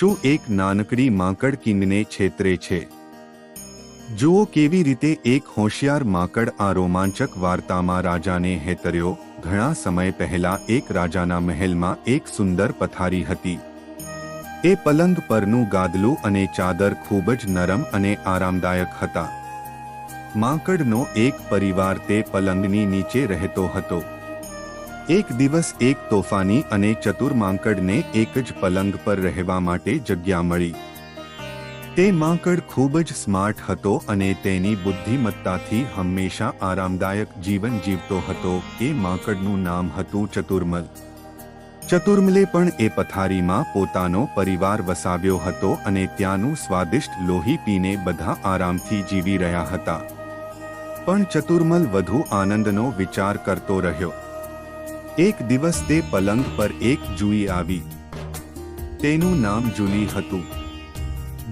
શું એક નાનકડી માંકડ કિંગને છેતરે છે? જુઓ કેવી રીતે એક હોશિયાર માંકડ આ રોમાંચક વાર્તામાં રાજાને હેતર્યો. ઘણા સમય પહેલા એક રાજાના મહેલમાં એક સુંદર પથારી હતી. એ પલંગ પરનું ગાદલું અને ચાદર ખૂબ જ નરમ અને આરામદાયક હતા. માંકડનો એક પરિવાર તે પલંગની નીચે રહેતો હતો. એક દિવસ એક તોફાની અને ચતુર માંકડને એક જ પલંગ પર રહેવા માટે જગ્યા મળી. તે માંકડ ખૂબ જ સ્માર્ટ હતો અને તેની બુદ્ધિમત્તાથી હંમેશા આરામદાયક જીવન જીવતો હતો. એ માંકડનું નામ હતું ચતુર્મલ. ચતુર્મલે પણ એ પથારીમાં પોતાનો પરિવાર વસાવ્યો હતો અને ત્યાંનું સ્વાદિષ્ટ લોહી પીને બધા આરામથી જીવી રહ્યા હતા. પણ ચતુર્મલ વધુ આનંદનો વિચાર કરતો રહ્યો. એક દિવસ તે પલંગ પર એક જુઈ આવી. તેનું નામ જુલી હતું.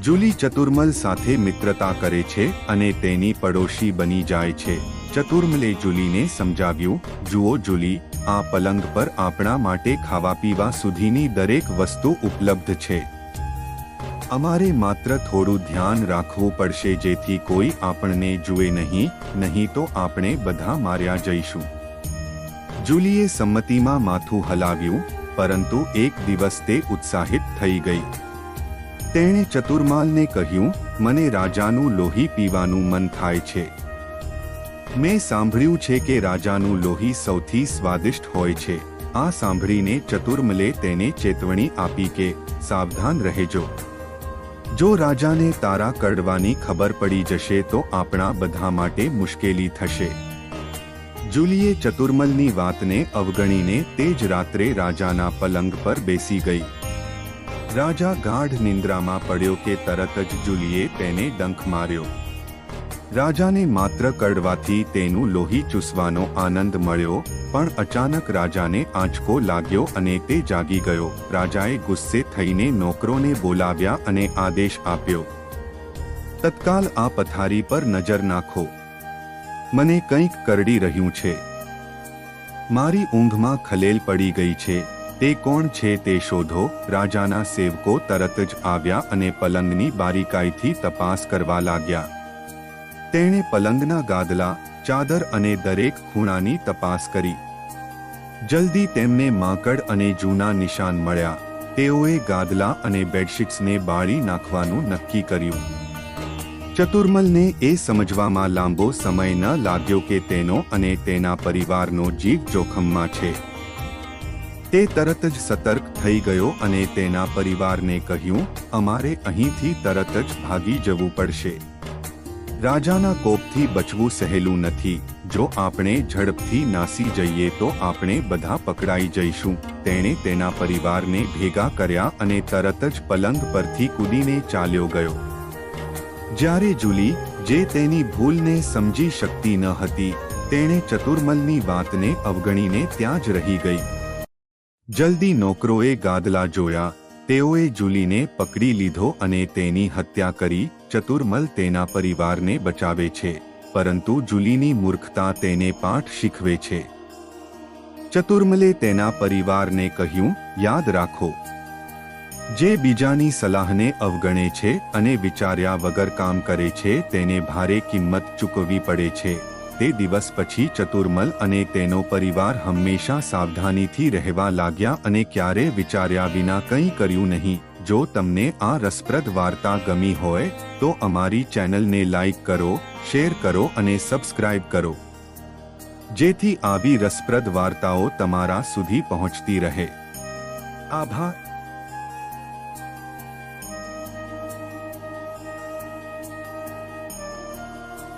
જુલી ચતુર્મલ સાથે મિત્રતા કરે છે અને તેની પડોશી બની જાય છે. ચતુર્મલે જુલીને સમજાવ્યું, જુઓ જુલી, આ પલંગ પર આપણા માટે ખાવા પીવા સુધીની દરેક વસ્તુ ઉપલબ્ધ છે. અમારે માત્ર થોડું ધ્યાન રાખવું પડશે જેથી કોઈ આપણને જુએ નહીં નહીં તો આપણે બધા માર્યા જઈશું. જુલીએ સંમતિમાં માથું હલાવ્યું, પરંતુ એક દિવસ તે ઉત્સાહિત થઈ ગઈ. તેણે ચતુર્માલને કહ્યું, મને રાજાનું લોહી પીવાનું મન થાય છે. મેં સાંભળ્યું છે કે રાજાનું લોહી સૌથી સ્વાદિષ્ટ હોય છે. આ સાંભળીને ચતુર્મલે તેને ચેતવણી આપી કે, સાવધાન રહેજો. જો રાજાને તારા કરડવાની ખબર પડી જશે તો આપણા બધા માટે મુશ્કેલી થશે. જુલીએ ચતુર્મલની વાતને અવગણીને તે જ રાત્રે રાજાના પલંગ પર બેસી ગઈ. રાજા ગાઢ નિંદ્રામાં પડ્યો કે તરત જ જુલીએ તેને ડંખ માર્યો. રાજાને માત્ર કડવાથી તેનું લોહી ચૂસવાનો આનંદ મળ્યો, પણ અચાનક રાજાને આંચકો લાગ્યો અને તે જાગી ગયો. રાજાએ ગુસ્સે થઈને નોકરોને બોલાવ્યા અને આદેશ આપ્યો. તત્કાલ આ પથારી પર નજર નાખો. મને કંઈક કરડી રહ્યું છે. મારી ઊંઘમાં ખલેલ પડી ગઈ છે. તે કોણ છે તે શોધો. રાજાના સેવકો તરત જ આવ્યા અને પલંગની બારીકાઈથી તપાસ કરવા લાગ્યા. તેણે પલંગના ગાદલા, ચાદર અને દરેક ખૂણાની તપાસ કરી. જલ્દી તેમને માકડ અને જૂના નિશાન મળ્યા. તેઓએ ગાદલા અને બેડશીટ્સને બાળી નાખવાનું નક્કી કર્યું. ચતુર્મલને એ સમજવામાં લાંબો સમય ન લાગ્યો કે તેનો અને તેના પરિવારનો જીવ જોખમમાં છે. તે તરત જ સતર્ક થઈ ગયો અને તેના પરિવારને કહ્યું, અમારે અહીંથી તરત જ ભાગી જવું પડશે. રાજાના કોપથી બચવું સહેલું નથી. જો આપણે ઝડપથી નાસી જઈએ તો આપણે બધા પકડાઈ જઈશું. તેણે તેના પરિવારને ભેગા કર્યા અને તરત જ પલંગ પરથી કૂદીને ચાલ્યો ગયો. જ્યારે જુલી જે તેની ભૂલને સમજી શકતી ન હતી, તેણે ચતુર્મલની વાતને અવગણીને ત્યાં જ રહી ગઈ. જલ્દી નોકરોએ ગાદલા જોયા, તેઓએ જુલીને પકડી લીધો અને તેની હત્યા કરી ચતુર્મલ તેના પરિવારને બચાવે છે, પરંતુ જુલીની મૂર્ખતા તેને પાઠ શીખવે છે. ચતુર્મલે તેના પરિવારને કહ્યું, યાદ રાખો જે બીજાની સલાહને અવગણે છે અને વિચાર્યા વગર કામ કરે છે, તેને ભારે કિંમત ચૂકવવી પડે છે. તે દિવસ પછી ચતુર્મલ અને તેનો પરિવાર હંમેશા સાવધાનીથી રહેવા લાગ્યા અને ક્યારે વિચાર્યા વિના કંઈ કર્યું નહીં. જો તમને આ રસપ્રદ વાર્તા ગમી હોય, તો અમારી ચેનલને લાઇક કરો, શેર કરો અને સબસ્ક્રાઇબ કરો. જેથી આવી રસપ્રદ વાર્તાઓ તમારા સુધી પહોંચતી રહે. આભાર.